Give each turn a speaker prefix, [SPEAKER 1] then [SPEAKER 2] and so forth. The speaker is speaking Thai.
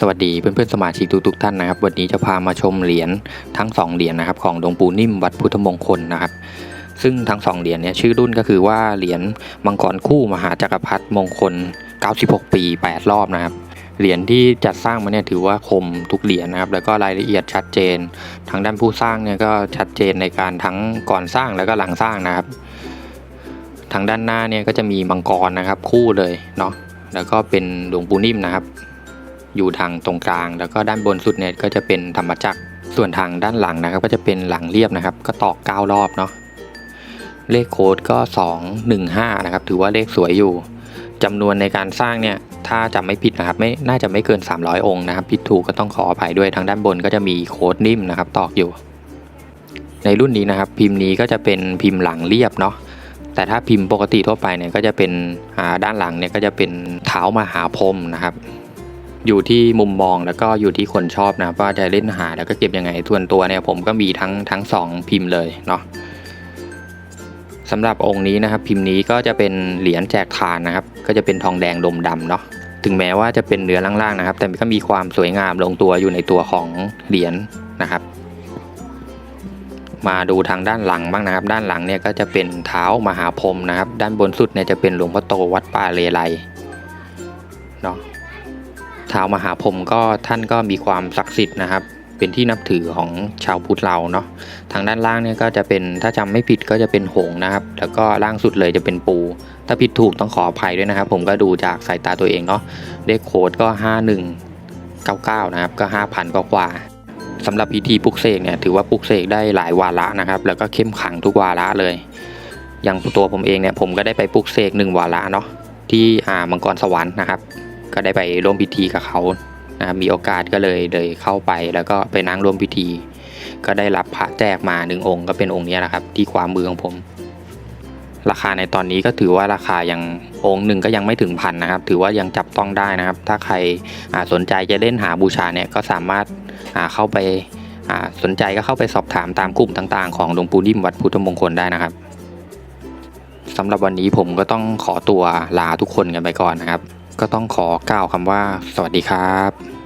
[SPEAKER 1] สวัสดีเพื่อนๆสมาชิกทุกๆท่านนะครับ วันนี้จะพามาชมเหรียญทั้งสองเหรียญนะครับของหลวงปู่นิ่มวัดพุทธมงคลนะครับ ซึ่งทั้งสองเหรียญเนี่ยชื่อรุ่นก็คือว่าเหรียญมังกรคู่มหาจักรพรรดิมงคล 96 ปี 8 รอบนะครับเหรียญที่จัดสร้างมาเนี่ยถือว่าคมทุกเหรียญนะครับ แล้วก็รายละเอียดชัดเจน ทางด้านผู้สร้างเนี่ยก็ชัดเจนในการทั้งก่อนสร้างแล้วก็หลังสร้างนะครับ ทางด้านหน้าเนี่ยก็จะมีมังกรนะครับคู่เลยเนาะแล้วก็เป็นหลวงปู่นิ่มนะครับ อยู่ทางตรงกลาง แล้วก็ด้านบนสุดเนี่ยก็จะเป็นธรรมจักร ส่วนทางด้านหลังนะครับ ก็จะเป็นหลังเรียบนะครับ ก็ตอก 9 รอบเนาะเลขโค้ดก็ 215 นะครับ ถือว่าเลขสวยอยู่จำนวนในการสร้างเนี่ยถ้าจำไม่ผิดนะครับไม่น่าจะไม่เกิน 300 องค์นะครับผิดถูกก็ต้องขออภัยด้วยทางด้านบนก็จะมีโค้ดนิ่มนะครับ ตอกอยู่ ในรุ่นนี้นะครับ พิมพ์นี้ก็จะเป็นพิมพ์หลังเรียบเนาะแต่ถ้าพิมพ์ปกติทั่วไปเนี่ยก็จะเป็นอ่าด้านหลังเนี่ยก็จะเป็นเท้ามหาพรหมนะครับ อยู่ที่มุมมองแล้วก็อยู่ที่คนชอบนะว่าจะเล่นหาแล้วก็เก็บยังไงส่วนตัวเนี่ยผมก็มีทั้งทั้งสองพิมพ์เลยเนาะสำหรับองค์นี้นะครับพิมพ์นี้ก็จะเป็นเหรียญแจกทานนะครับ ก็จะเป็นทองแดงดมดำเนาะถึงแม้ว่าจะเป็นเนื้อล่างๆนะครับ แต่ก็มีความสวยงามลงตัวอยู่ในตัวของเหรียญนะครับ มาดูทางด้านหลังบ้างนะครับ ด้านหลังเนี่ยก็จะเป็นเท้ามหาพรหมนะครับ ด้านบนสุดเนี่ยจะเป็นหลวงพ่อโตวัดป่าเลไลเนาะ ท้าวมหาพรมก็ท่านก็มีความศักดิ์สิทธิ์นะครับ เป็นที่นับถือของชาวพุทธเราเนาะทางด้านล่างเนี่ยก็จะเป็นถ้าจำไม่ผิดก็จะเป็นหงนะครับ แล้วก็ล่างสุดเลยจะเป็นปู ถ้าผิดถูกต้องขออภัยด้วยนะครับ ผมก็ดูจากสายตาตัวเองเนาะเลขโคดก็ 5199 นะครับ ก็ 5,000กว่ากว่าสำหรับพิธีปลุกเสกเนี่ยถือว่าปลุกเสกได้หลายวาระนะครับ แล้วก็เข้มขังทุกวาระเลย อย่างตัวผมเองเนี่ยผมก็ได้ไปปลุกเสกหนึ่งวาระเนาะที่อ่ามังกรสวรรค์นะครับ ก็ได้ไปร่วมพิธีกับเขานะครับมีโอกาสก็เลยเลยเข้าไปแล้วก็ไปนั่งร่วมพิธี ก็ได้รับพระแจกมาหนึ่งองค์ก็เป็นองค์นี้นะครับ ที่ความมือของผม ราคาในตอนนี้ก็ถือว่าราคายังองค์หนึ่งก็ยังไม่ถึงพันนะครับ ถือว่ายังจับต้องได้นะครับ ถ้าใครสนใจจะเล่นหาบูชาเนี่ยก็สามารถาเข้าไปาสนใจก็เข้าไปสอบถามตามกลุ่มต่างๆ ของหลวงปู่นิ่มวัดพุทธมงคลได้นะครับสำหรับวันนี้ผมก็ต้องขอตัวลาทุกคนกันไปก่อนนะครับ ก็ต้องขอกล่าวคำว่า สวัสดีครับ